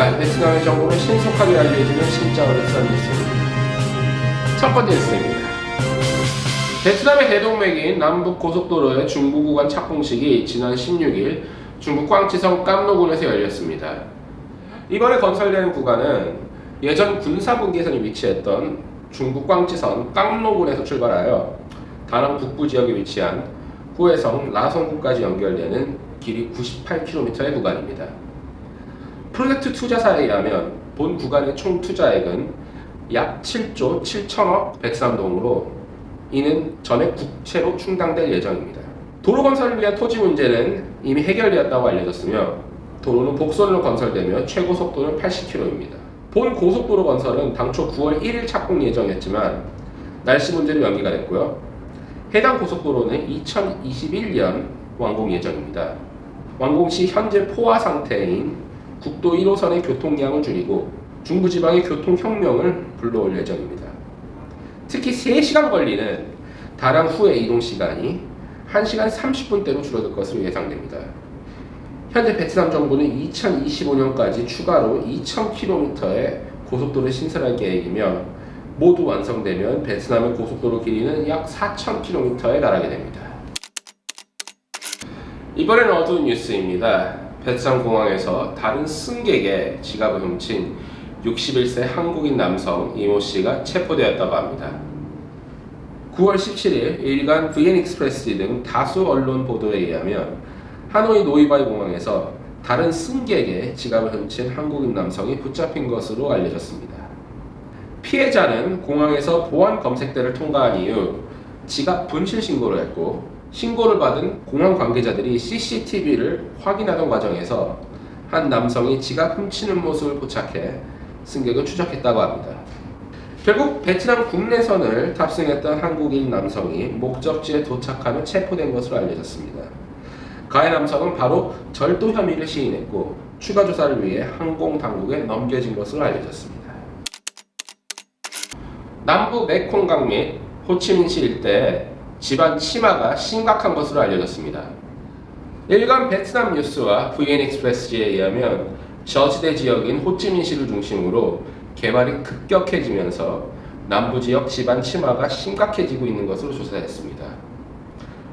자, 베트남의 정보를 신속하게 알려주는 진짜 어렵선 뉴스입니다. 첫 번째 뉴스입니다. 베트남의 대동맥인 남북 고속도로의 중부 구간 착공식이 지난 16일 중국 광치성 깜로군에서 열렸습니다. 이번에 건설되는 구간은 예전 군사분계선이 위치했던 중국 광치선 깜로군에서 출발하여 다낭 북부 지역에 위치한 후해성 라성구까지 연결되는 길이 98km의 구간입니다. 프로젝트 투자사에 의하면 본 구간의 총 투자액은 약 7조 7천억 베트남 동으로 이는 전액 국채로 충당될 예정입니다. 도로 건설을 위한 토지 문제는 이미 해결되었다고 알려졌으며 도로는 복선으로 건설되며 최고 속도는 80km입니다. 본 고속도로 건설은 당초 9월 1일 착공 예정이었지만 날씨 문제로 연기가 됐고요. 해당 고속도로는 2021년 완공 예정입니다. 완공 시 현재 포화 상태인 국도 1호선의 교통량을 줄이고 중부지방의 교통혁명을 불러올 예정입니다. 특히 3시간 걸리는 다낭 후의 이동 시간이 1시간 30분대로 줄어들 것으로 예상됩니다. 현재 베트남 정부는 2025년까지 추가로 2,000km의 고속도로를 신설할 계획이며 모두 완성되면 베트남의 고속도로 길이는 약 4,000km에 달하게 됩니다. 이번에는 어두운 뉴스입니다. 베트남 공항에서 다른 승객의 지갑을 훔친 61세 한국인 남성 이모 씨가 체포되었다고 합니다. 9월 17일 일간 VN 익스프레스 등 다수 언론 보도에 의하면 하노이 노이바이 공항에서 다른 승객의 지갑을 훔친 한국인 남성이 붙잡힌 것으로 알려졌습니다. 피해자는 공항에서 보안 검색대를 통과한 이후 지갑 분실 신고를 했고 신고를 받은 공항 관계자들이 CCTV를 확인하던 과정에서 한 남성이 지갑 훔치는 모습을 포착해 승객을 추적했다고 합니다. 결국 베트남 국내선을 탑승했던 한국인 남성이 목적지에 도착하며 체포된 것으로 알려졌습니다. 가해 남성은 바로 절도 혐의를 시인했고 추가 조사를 위해 항공 당국에 넘겨진 것으로 알려졌습니다. 남부 메콩강 및 호치민시 일대 집안 치마가 심각한 것으로 알려졌습니다. 일간 베트남 뉴스와 VN 익스프레스지에 의하면 저지대 지역인 호치민시를 중심으로 개발이 급격해지면서 남부 지역 집안 치마가 심각해지고 있는 것으로 조사했습니다.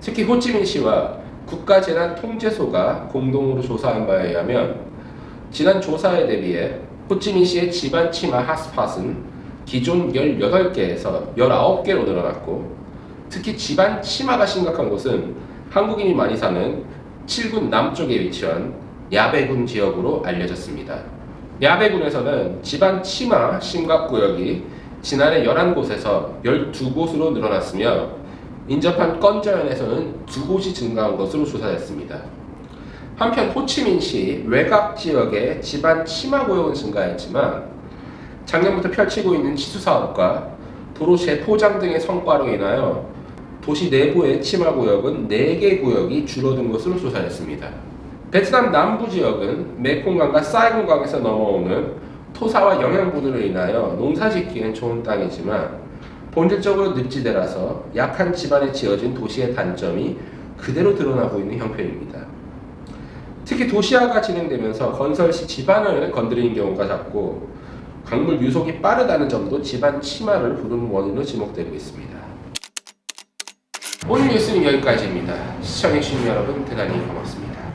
특히 호치민시와 국가재난통제소가 공동으로 조사한 바에 의하면 지난 조사에 대비해 호치민시의 집안 치마 핫스팟은 기존 18개에서 19개로 늘어났고 특히 집안 치마가 심각한 곳은 한국인이 많이 사는 7군 남쪽에 위치한 야배군 지역으로 알려졌습니다. 야배군에서는 집안 치마 심각 구역이 지난해 11곳에서 12곳으로 늘어났으며 인접한 건저현에서는 두 곳이 증가한 것으로 조사됐습니다. 한편 호치민시 외곽 지역의 집안 치마 구역은 증가했지만 작년부터 펼치고 있는 치수 사업과 도로 재포장 등의 성과로 인하여 도시 내부의 치마 구역은 4개 구역이 줄어든 것으로 조사했습니다. 베트남 남부 지역은 메콩강과 사이공강에서 넘어오는 토사와 영양분으로 인하여 농사 짓기엔 좋은 땅이지만 본질적으로 늪지대라서 약한 지반에 지어진 도시의 단점이 그대로 드러나고 있는 형편입니다. 특히 도시화가 진행되면서 건설 시 지반을 건드리는 경우가 작고 강물 유속이 빠르다는 점도 집안 치마를 부르는 원인으로 지목되고 있습니다. 오늘 뉴스는 여기까지입니다. 시청해주신 여러분 대단히 고맙습니다.